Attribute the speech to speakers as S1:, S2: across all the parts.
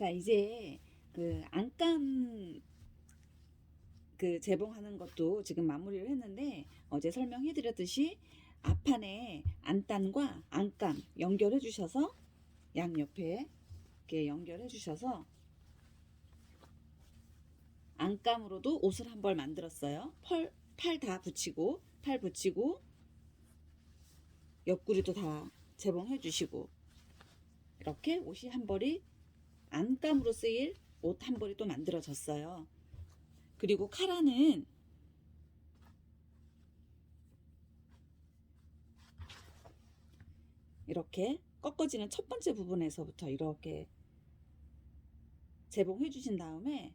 S1: 자, 이제 그 안감 그 재봉하는 것도 지금 마무리를 했는데 어제 설명해 드렸듯이 앞판에 안단과 안감 연결해 주셔서 양 옆에 이렇게 연결해 주셔서 안감으로도 옷을 한 벌 만들었어요. 팔다 붙이고 팔 붙이고 옆구리도 다 재봉해 주시고 이렇게 옷이 한 벌이 안감으로 쓰일 옷 한 벌이 또 만들어졌어요. 그리고 카라는 이렇게 꺾어지는 첫 번째 부분에서부터 이렇게 재봉해 주신 다음에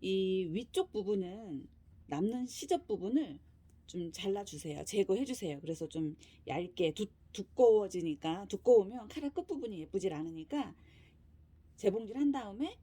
S1: 이 위쪽 부분은 남는 시접 부분을 좀 잘라 주세요. 제거해 주세요. 그래서 좀 얇게 두, 두꺼워지니까 두꺼우면 카라 끝 부분이 예쁘질 않으니까 재봉질 한 다음에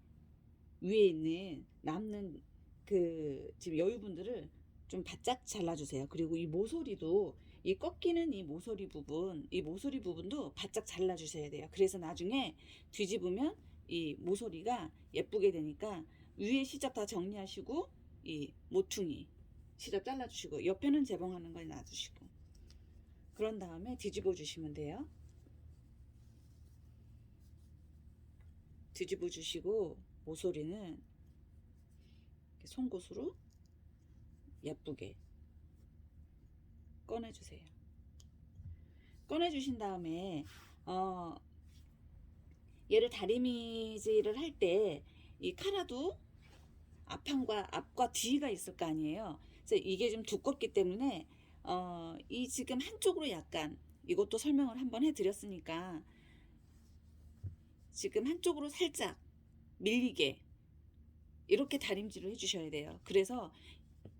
S1: 위에 있는 남는 그 지금 여유분들을 좀 바짝 잘라주세요. 그리고 이 모서리도 이 꺾이는 이 모서리 부분, 이 모서리 부분도 바짝 잘라주셔야 돼요. 그래서 나중에 뒤집으면 이 모서리가 예쁘게 되니까 위에 시접 다 정리하시고 이 모퉁이 시접 잘라주시고 옆에는 재봉하는 걸 놔두시고 그런 다음에 뒤집어 주시면 돼요. 뒤집어 주시고 모서리는 송곳으로 예쁘게 꺼내주세요. 꺼내주신 다음에 어, 얘를 다리미질을 할 때 이 카라도 앞판과 앞과 뒤가 있을 거 아니에요. 그래서 이게 좀 두껍기 때문에 어, 이 지금 한쪽으로 약간 이것도 설명을 한번 해드렸으니까 지금 한쪽으로 살짝 밀리게 이렇게 다림질을 해주셔야 돼요. 그래서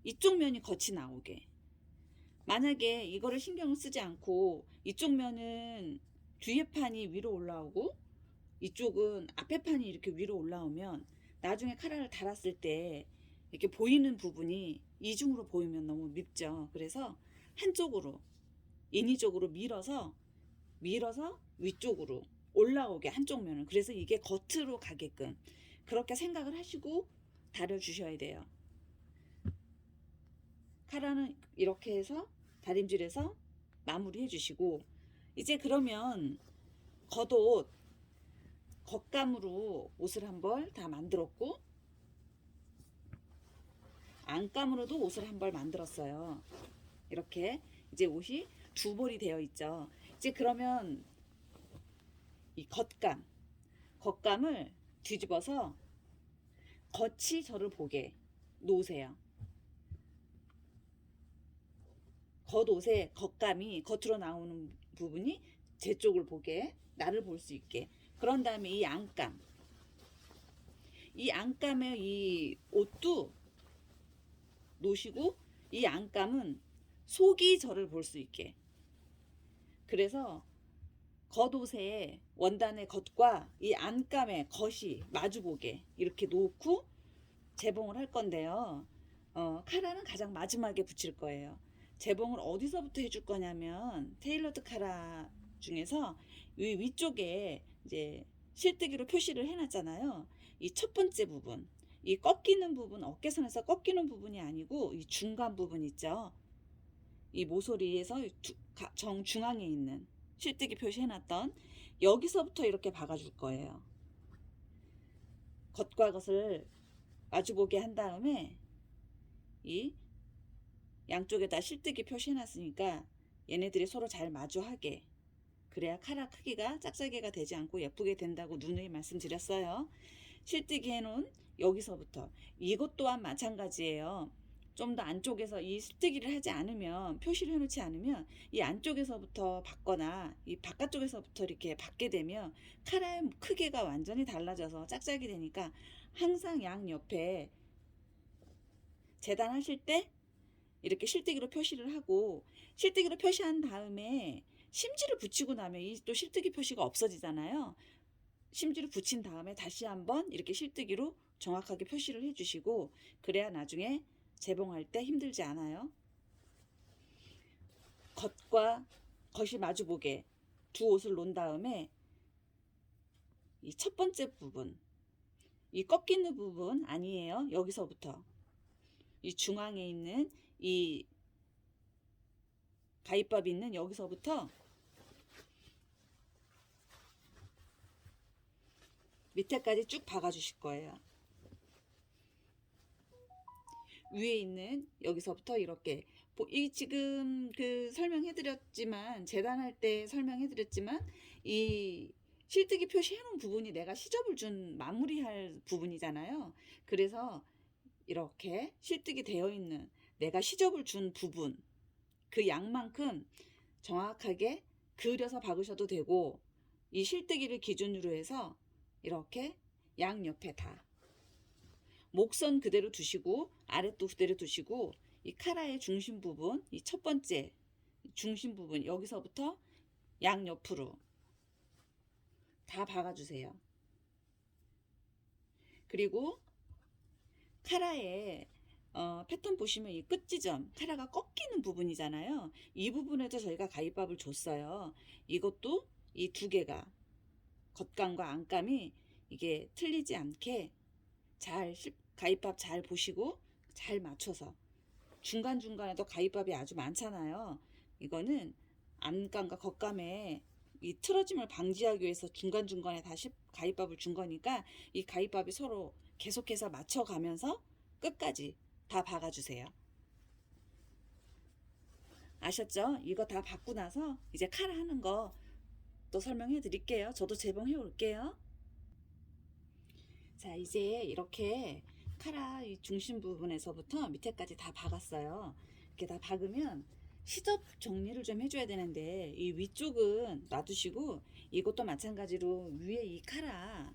S1: 이쪽 면이 겉이 나오게. 만약에 이거를 신경을 쓰지 않고 이쪽 면은 뒤에 판이 위로 올라오고 이쪽은 앞에 판이 이렇게 위로 올라오면 나중에 카라를 달았을 때 이렇게 보이는 부분이 이중으로 보이면 너무 밉죠. 그래서 한쪽으로 인위적으로 밀어서 밀어서 위쪽으로 올라오게 한쪽 면을 그래서 이게 겉으로 가게끔 그렇게 생각을 하시고 다려 주셔야 돼요. 카라는 이렇게 해서 다림질해서 마무리해 주시고 이제 그러면 겉옷 겉감으로 옷을 한 벌 다 만들었고 안감으로도 옷을 한 벌 만들었어요. 이렇게 이제 옷이 두 벌이 되어 있죠. 이제 그러면 이 겉감 겉감을 뒤집어서 겉이 저를 보게 놓으세요. 겉옷의 겉감이 겉으로 나오는 부분이 제 쪽을 보게 나를 볼 수 있게. 그런 다음에 이 안감. 이 안감의 이 옷도 놓으시고 이 안감은 속이 저를 볼 수 있게. 그래서 겉옷의 원단의 겉과 이 안감의 겉이 마주보게 이렇게 놓고 재봉을 할 건데요. 어, 카라는 가장 마지막에 붙일 거예요. 재봉을 어디서부터 해줄 거냐면 테일러드 카라 중에서 위 위쪽에 이제 실뜨기로 표시를 해놨잖아요. 이 첫 번째 부분, 이 꺾이는 부분, 어깨선에서 꺾이는 부분이 아니고 이 중간 부분 있죠. 이 모서리에서 두- 가- 정중앙에 있는 실뜨기 표시해놨던 여기서부터 이렇게 박아줄 거예요. 겉과 겉을 마주보게 한 다음에 이 양쪽에다 실뜨기 표시해놨으니까 얘네들이 서로 잘 마주하게 그래야 카라 크기가 짝짝이가 되지 않고 예쁘게 된다고 누누이 말씀드렸어요. 실뜨기 해놓은 여기서부터 이것 또한 마찬가지예요. 좀 더 안쪽에서 이 실뜨기를 하지 않으면 표시를 해놓지 않으면 이 안쪽에서부터 받거나 이 바깥쪽에서부터 이렇게 받게 되면 카라의 크기가 완전히 달라져서 짝짝이 되니까 항상 양 옆에 재단하실 때 이렇게 실뜨기로 표시를 하고 실뜨기로 표시한 다음에 심지를 붙이고 나면 이 또 실뜨기 표시가 없어지잖아요. 심지를 붙인 다음에 다시 한번 이렇게 실뜨기로 정확하게 표시를 해주시고 그래야 나중에 재봉할 때 힘들지 않아요. 겉과 겉이 마주보게 두 옷을 놓은 다음에 이 첫 번째 부분 이 꺾이는 부분 아니에요. 여기서부터 이 중앙에 있는 이 가위밥 있는 여기서부터 밑에까지 쭉 박아 주실 거예요. 위에 있는 여기서부터 이렇게 보- 이 지금 그 설명해 드렸지만 재단할 때 설명해 드렸지만 이 실뜨기 표시해 놓은 부분이 내가 시접을 준 마무리할 부분이잖아요. 그래서 이렇게 실뜨기 되어 있는 내가 시접을 준 부분 그 양만큼 정확하게 그려서 박으셔도 되고 이 실뜨기를 기준으로 해서 이렇게 양 옆에 다 목선 그대로 두시고 아랫도 그대로 두시고 이 카라의 중심 부분 이 첫 번째 중심 부분 여기서부터 양옆으로 다 박아주세요. 그리고 카라의 어, 패턴 보시면 이 끝지점 카라가 꺾이는 부분이잖아요. 이 부분에도 저희가 가위밥을 줬어요. 이것도 이 두 개가 겉감과 안감이 이게 틀리지 않게 잘 실- 가위밥 잘 보시고 잘 맞춰서 중간중간에도 가위밥이 아주 많잖아요. 이거는 안감과 겉감에 이 틀어짐을 방지하기 위해서 중간중간에 다시 가위밥을 준 거니까 이 가위밥이 서로 계속해서 맞춰가면서 끝까지 다 박아주세요. 아셨죠? 이거 다 받고 나서 이제 카라 하는 거 또 설명해 드릴게요. 저도 재봉해 올게요. 자, 이제 이렇게 카라 이 중심 부분에서부터 밑에까지 다 박았어요. 이렇게 다 박으면 시접 정리를 좀 해줘야 되는데 이 위쪽은 놔두시고 이것도 마찬가지로 위에 이 카라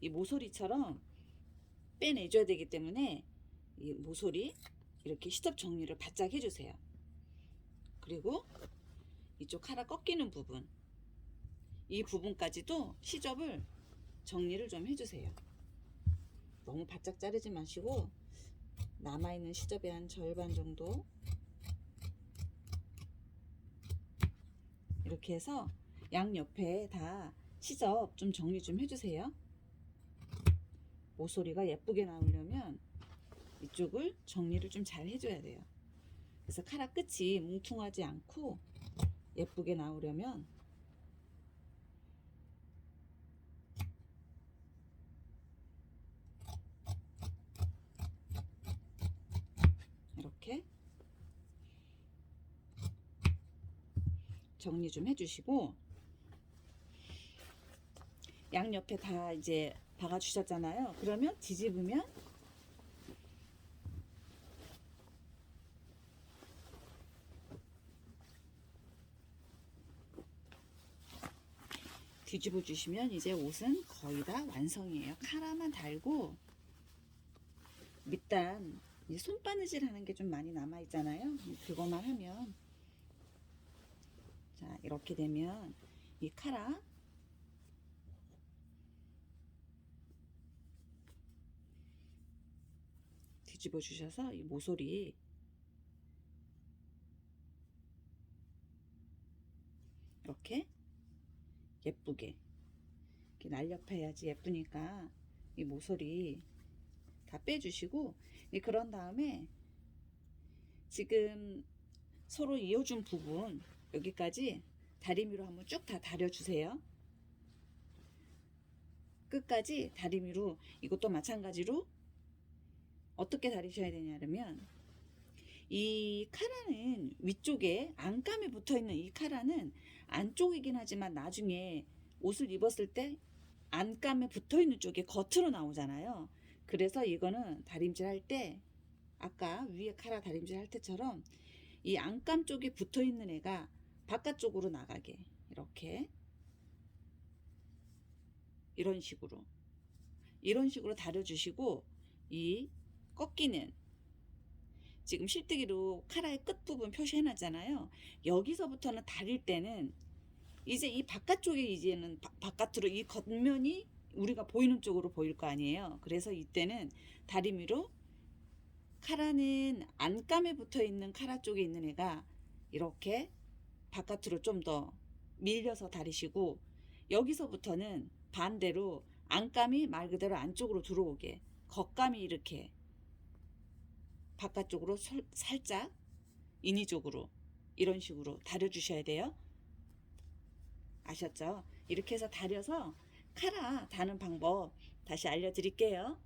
S1: 이 모서리처럼 빼내줘야 되기 때문에 이 모서리 이렇게 시접 정리를 바짝 해주세요. 그리고 이쪽 카라 꺾이는 부분 이 부분까지도 시접을 정리를 좀 해주세요. 너무 바짝 자르지 마시고 남아있는 시접의 한 절반 정도 이렇게 해서 양옆에 다 시접 좀 정리 좀 해주세요. 모서리가 예쁘게 나오려면 이쪽을 정리를 좀 잘 해줘야 돼요. 그래서 카라 끝이 뭉퉁하지 않고 예쁘게 나오려면 이렇게 정리 좀 해주시고 양옆에 다 이제 박아 주셨잖아요. 그러면 뒤집으면 뒤집어 주시면 이제 옷은 거의 다 완성이에요. 카라만 달고 밑단 손바느질 하는 게 좀 많이 남아 있잖아요. 그거만 하면 자 이렇게 되면 이 카라. 뒤집어 주셔서 이 모서리. 이렇게 예쁘게. 이렇게 날렵해야지 예쁘니까 이 모서리 다 빼주시고 네, 그런 다음에 지금 서로 이어준 부분 여기까지 다리미로 한번 쭉 다 다려주세요. 끝까지 다리미로 이것도 마찬가지로 어떻게 다리셔야 되냐면 이 카라는 위쪽에 안감에 붙어 있는 이 카라는 안쪽이긴 하지만 나중에 옷을 입었을 때 안감에 붙어 있는 쪽이 겉으로 나오잖아요. 그래서 이거는 다림질 할 때 아까 위에 카라 다림질 할 때처럼 이 안감 쪽에 붙어 있는 애가 바깥쪽으로 나가게 이렇게 이런 식으로 이런 식으로 다려주시고 이 꺾이는 지금 실뜨기로 카라의 끝부분 표시해 놨잖아요. 여기서부터는 다릴 때는 이제 이 바깥쪽에 이제는 바, 바깥으로 이 겉면이 우리가 보이는 쪽으로 보일 거 아니에요. 그래서 이때는 다리미로 카라는 안감에 붙어 있는 카라 쪽에 있는 애가 이렇게 바깥으로 좀 더 밀려서 다리시고 여기서부터는 반대로 안감이 말 그대로 안쪽으로 들어오게 겉감이 이렇게 바깥쪽으로 솔- 살짝 인위적으로 이런 식으로 다려 주셔야 돼요. 아셨죠? 이렇게 해서 다려서 카라 다는 방법 다시 알려드릴게요.